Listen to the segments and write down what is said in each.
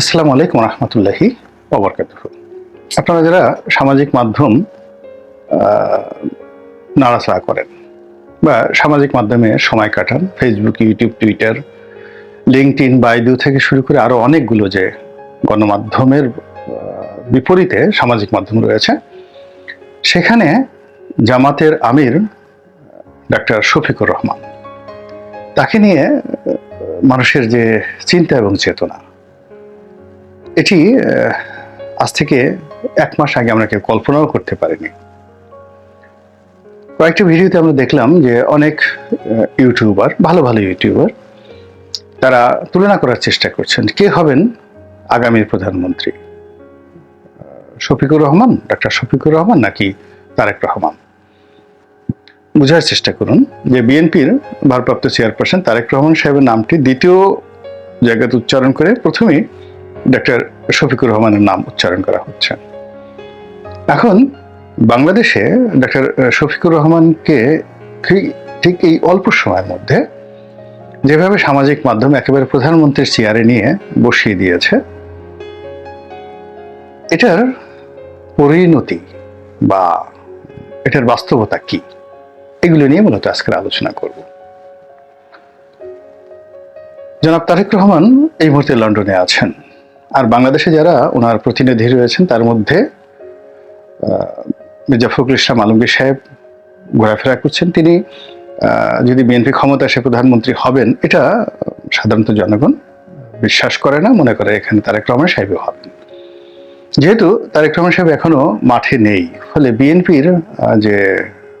আসসালামু আলাইকুম রহমতুল্লাহি ওবরকাত আপনারা যারা সামাজিক মাধ্যম নাড়াচাড়া করেন বা সামাজিক মাধ্যমে সময় কাটান Facebook YouTube Twitter linked Baidu থেকে শুরু করে আরও অনেকগুলো যে গণমাধ্যমের বিপরীতে সামাজিক মাধ্যম রয়েছে, সেখানে জামাতের আমির ডাক্তার শফিকুর রহমান। তাকে নিয়ে মানুষের যে চিন্তা এবং চেতনা এটি আজ থেকে এক মাস আগে আমরা কেউ কল্পনাও করতে পারিনি। কয়েকটি ভিডিওতে আমরা দেখলাম যে অনেক ইউটিউবার, ভালো ভালো ইউটিউবার, তারা তুলনা করার চেষ্টা করছেন, কে হবেন আগামীর প্রধানমন্ত্রী? শফিকুর রহমান, ডাক্তার শফিকুর রহমান নাকি তারেক রহমান? বোঝার চেষ্টা করুন যে বিএনপির ভারপ্রাপ্ত চেয়ারপারসন তারেক রহমান সাহেবের নামটি দ্বিতীয় জায়গাতে উচ্চারণ করে প্রথমেই ডক্টর শফিকুর রহমানের নাম উচ্চারণ করা হচ্ছে। এখন বাংলাদেশে ডক্টর শফিকুর রহমানকে ঠিক- এই অল্প সময়ের মধ্যে যেভাবে সামাজিক মাধ্যম একেবারে প্রধানমন্ত্রীর চেয়ারে নিয়ে বসিয়ে দিয়েছে, এটার পরিণতি বা এটার বাস্তবতা কি? এগুলো নিয়ে মূলত আজকের আলোচনা করব। জনাব তারেক রহমান এই মুহূর্তে লন্ডনে আছেন। আর বাংলাদেশে যারা ওনার প্রতিনিধি রয়েছেন, তার মধ্যে মির্জা ফখরুল ইসলাম আলমগীর সাহেব ঘোরাফেরা করছেন। তিনি যদি বিএনপি ক্ষমতা সে প্রধানমন্ত্রী হবেন, এটা সাধারণত জনগণ বিশ্বাস করে না, মনে করে এখানে তারেক রহমান সাহেবও হবেন। যেহেতু তারেক রহমান সাহেব এখনও মাঠে নেই, ফলে বিএনপির যে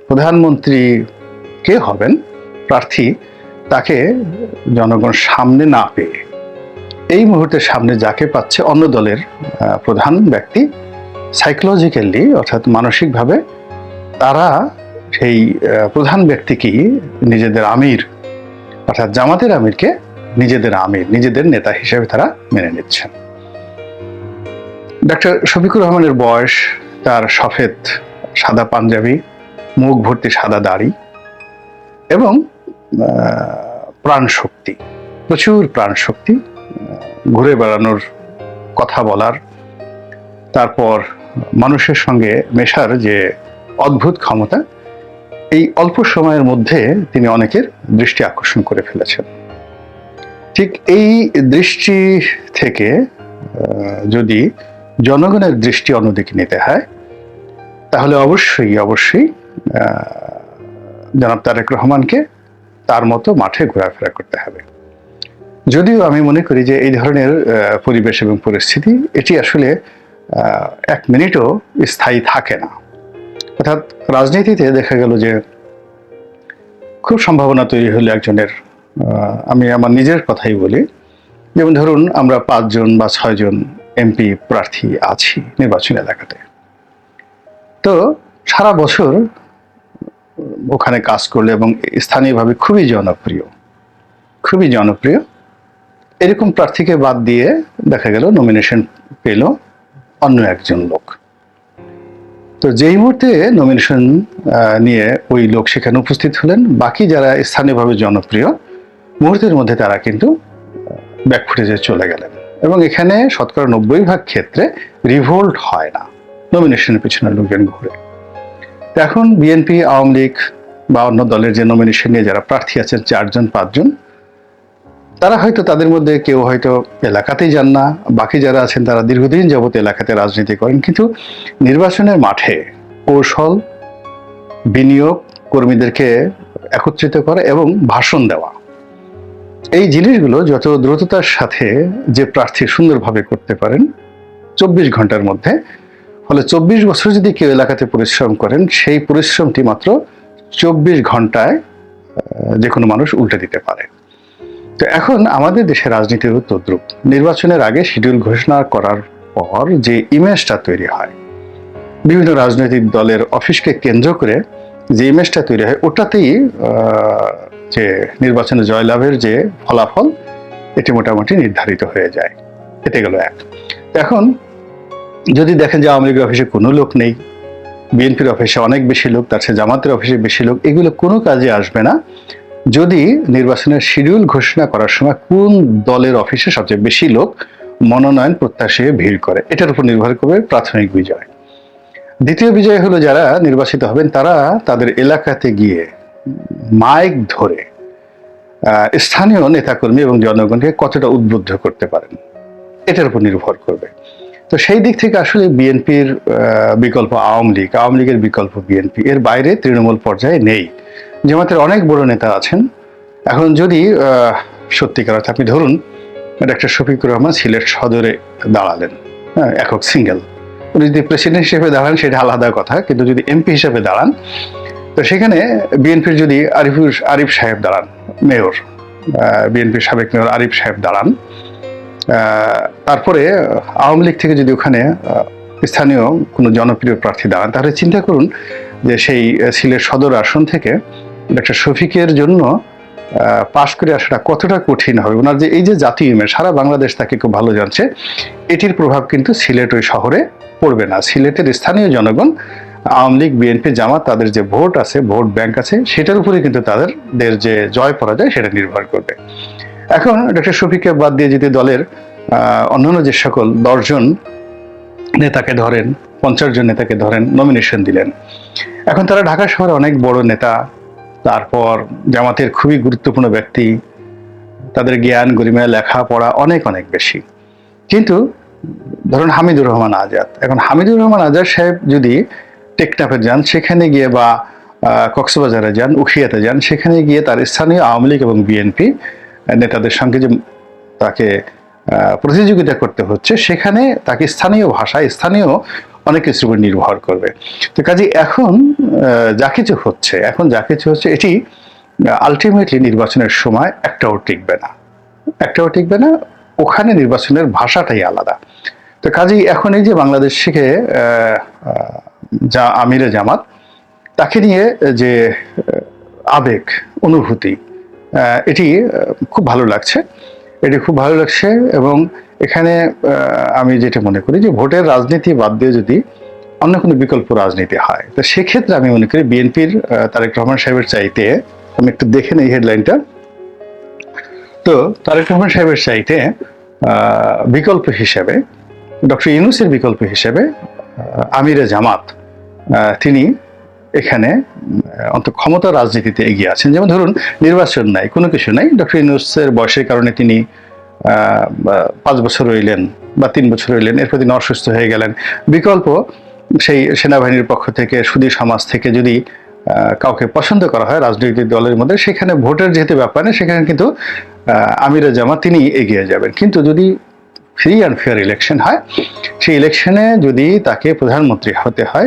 প্রধানমন্ত্রী কে হবেন, প্রার্থী, তাকে জনগণ সামনে না পেয়ে এই মুহূর্তে সামনে যাকে পাচ্ছে অন্য দলের প্রধান ব্যক্তি সাইকোলজিক্যালি অর্থাৎ মানসিকভাবে, তারা সেই প্রধান ব্যক্তিকেই নিজেদের আমির, অর্থাৎ জামাতের আমিরকে নিজেদের আমির, নিজেদের নেতা হিসেবে তারা মেনে নিচ্ছেন। ডক্টর শফিকুর রহমানের বয়স, তার সফেদ সাদা পাঞ্জাবি, মুখ ভর্তি সাদা দাড়ি এবং প্রাণ শক্তি প্রচুর প্রাণ শক্তি ঘুরে বেড়ানোর কথা বলার, তারপর মানুষের সঙ্গে মেশার যে অদ্ভুত ক্ষমতা, এই অল্প সময়ের মধ্যে তিনি অনেকের দৃষ্টি আকর্ষণ করে ফেলেছেন। ঠিক এই দৃষ্টি থেকে যদি জনগণের দৃষ্টি অন্যদিকে নিতে হয়, তাহলে অবশ্যই অবশ্যই জনাব তারেক রহমানকে তার মতো মাঠে ঘোরাফেরা করতে হবে। যদিও আমি মনে করি যে এই ধরনের পরিবেশ এবং পরিস্থিতি, এটি আসলে এক মিনিটও স্থায়ী থাকে না। অর্থাৎ রাজনীতিতে দেখা গেল যে, খুব সম্ভাবনা তৈরি হলো একজনের আমি আমার নিজের কথাই বলি। যেমন ধরুন, আমরা পাঁচজন বা ছয়জন এমপি প্রার্থী আছি নির্বাচনী এলাকাতে। তো সারা বছর ওখানে কাজ করলে এবং স্থানীয়ভাবে খুবই জনপ্রিয় খুবই জনপ্রিয়। এরকম প্রার্থীকে বাদ দিয়ে দেখা গেল নমিনেশন পেল অন্য একজন লোক। তো যেই মুহূর্তে নমিনেশন নিয়ে ওই লোক সেখানে উপস্থিত হলেন, বাকি যারা স্থানীয়ভাবে জনপ্রিয়, মুহূর্তের মধ্যে তারা কিন্তু ব্যাকফুটেজে চলে গেলেন। এবং এখানে শতকরা নব্বই ভাগ ক্ষেত্রে রিভোল্ট হয় না নমিনেশনের পিছনে লোকজন ঘুরে। এখন বিএনপি আওয়ামী লীগ বা অন্য দলের যে নমিনেশন নিয়ে যারা প্রার্থী আছেন, চারজন, পাঁচজন তারা হয়তো তাদের মধ্যে কেউ হয়তো এলাকাতেই যান না। বাকি যারা আছেন, তারা দীর্ঘদিন যাবত এলাকাতে রাজনীতি করেন। কিন্তু নির্বাচনের মাঠে কৌশল, বিনিয়োগ, কর্মীদেরকে একত্রিত করা এবং ভাষণ দেওয়া, এই জিনিসগুলো যত দ্রুততার সাথে যে প্রার্থী সুন্দরভাবে করতে পারেন, চব্বিশ ঘণ্টার মধ্যে, ফলে চব্বিশ বছর যদি কেউ এলাকাতে পরিশ্রম করেন, সেই পরিশ্রমটি মাত্র চব্বিশ ঘন্টায় যে কোনো মানুষ উল্টে দিতে পারে। তো এখন আমাদের দেশের রাজনীতির তদ্রুপ নির্বাচনের আগে শিডিউল ঘোষণা করার পর যে ইমেজটা তৈরি হয়, বিভিন্ন রাজনৈতিক দলের অফিসকে কেন্দ্র করে যে ইমেজটা তৈরি হয়, ওটাতেই যে নির্বাচনে জয়লাভের যে ফলাফল, এটি মোটামুটি নির্ধারিত হয়ে যায়। এতে গেল এক। এখন যদি দেখেন যে আওয়ামী লীগের অফিসে কোনো লোক নেই, বিএনপির অফিসে অনেক বেশি লোক, তার সাথে জামাতের অফিসে বেশি লোক, এগুলো কোনো কাজে আসবে না। যদি নির্বাচনের শিডিউল ঘোষণা করার সময় কোন দলের অফিসে সবচেয়ে বেশি লোক মনোনয়ন প্রত্যাশী ভিড় করে, এটার উপর নির্ভর করবে প্রাথমিক বিজয়। দ্বিতীয় বিজয় হলো যারা নির্বাচিত হবেন, তারা তাদের এলাকাতে গিয়ে মাইক ধরে স্থানীয় নেতাকর্মী এবং জনগণকে কতটা উদ্বুদ্ধ করতে পারেন, এটার উপর নির্ভর করবে। তো সেই দিক থেকে আসলে বিএনপির বিকল্প আওয়ামী লীগ, আওয়ামী লীগের বিকল্প বিএনপি, এর বাইরে তৃণমূল পর্যায়ে নেই। জামাতের অনেক বড় নেতা আছেন। এখন যদি সত্যিকার অর্থে আপনি ধরুন, ডাক্তার শফিকুর রহমান সিলেট সদরে দাঁড়ালেন হ্যাঁ একক সিঙ্গেল। উনি যদি প্রেসিডেন্ট হিসেবে দাঁড়ান, সেটা আলাদা কথা, কিন্তু যদি এমপি হিসেবে দাঁড়ান, তো সেখানে বিএনপির যদি আরিফুর, আরিফ সাহেব দাঁড়ান, মেয়র বিএনপির সাবেক মেয়র আরিফ সাহেব দাঁড়ান তারপরে আওয়ামী লীগ থেকে যদি ওখানে স্থানীয় কোনো জনপ্রিয় প্রার্থী দাঁড়ান, তাহলে চিন্তা করুন যে সেই সিলেট সদর আসন থেকে ডক্টর শফিকের জন্য পাশ করে আসাটা কতটা কঠিন হবে? ওনার যে এই যে জাতীয় ইমেজ সারা বাংলাদেশ তাকে খুব ভালো জানছে। এটির প্রভাব কিন্তু সিলেট ওই শহরে পড়বে না। সিলেটের স্থানীয় জনগণ, আওয়ামী লীগ, বিএনপি জামাত, তাদের যে ভোট আছে, ভোট ব্যাংক আছে, সেটার উপরে কিন্তু তাদের দের যে জয় পরাজয়, সেটা নির্ভর করবে। এখন ডক্টর শফিককে বাদ দিয়ে যদি দলের অন্যান্য যে সকল দশজন নেতাকে ধরেন, পঞ্চাশ জন নেতাকে ধরেন নমিনেশন দিলেন। এখন তারা ঢাকা শহরে অনেক বড় নেতা তারপর জামাতের খুবই গুরুত্বপূর্ণ ব্যক্তি, তাদের জ্ঞান, গরিমা, লেখাপড়া অনেক অনেক বেশি। কিন্তু ধরুন হামিদুর রহমান আজাদ। এখন হামিদুর রহমান আজাদ সাহেব যদি টেকনাফে যান, সেখানে গিয়ে বা কক্সবাজারে যান, উখিয়াতে যান, সেখানে গিয়ে তার স্থানীয় আওয়ামী লীগ এবং বিএনপি নেতাদের সঙ্গে যে তাকে প্রতিযোগিতা করতে হচ্ছে, সেখানে তাকে স্থানীয় ভাষায়, স্থানীয় অনেক কিছুর উপর নির্ভর করবে। তো কাজে এখন যা কিছু হচ্ছে এখন যা কিছু হচ্ছে এটি আলটিমেটলি নির্বাচনের সময় একটাও টিকবে না। একটাও টিকবে না ওখানে নির্বাচনের ভাষাটাই আলাদা। তো কাজেই এখন এই যে বাংলাদেশ আহ, যা আমিরে জামাত তাকে নিয়ে যে আবেগ অনুভূতি এটি খুব ভালো লাগছে। এটি খুব ভালো লাগছে এবং এখানে আমি যেটা মনে করি যে ভোটের রাজনীতি বাদ দিয়ে যদি অন্য কোনো বিকল্প রাজনীতি হয়, তো সেক্ষেত্রে আমি মনে করি বিএনপির তারেক রহমান সাহেবের চাইতে, আমি একটু দেখে নেই হেডলাইনটা, তো তারেক রহমান সাহেবের চাইতে বিকল্প হিসেবে, ডক্টর ইউনুসের বিকল্প হিসেবে আমিরে জামাত তিনি এখানে অন্ত ক্ষমতা রাজনীতিতে এগিয়ে আছেন। যেমন ধরুন, নির্বাচন নাই, কোনো কিছু নাই। ডক্টর ইউনুসের বয়সের কারণে তিনি পাঁচ বছর রইলেন বা তিন বছর রইলেন। এরপর তিনি অসুস্থ হয়ে গেলেন। বিকল্প, সেই সেনাবাহিনীর পক্ষ থেকে সুদী সমাজ থেকে যদি কাউকে পছন্দ করা হয় রাজনৈতিক দলের মধ্যে, সেখানে ভোটের যেহেতু ব্যাপার নেই, সেখানে কিন্তু আমিরে জামা তিনি এগিয়ে যাবেন। কিন্তু যদি ফ্রি অ্যান্ড ফেয়ার ইলেকশন হয়, সেই ইলেকশনে যদি তাকে প্রধানমন্ত্রী হতে হয়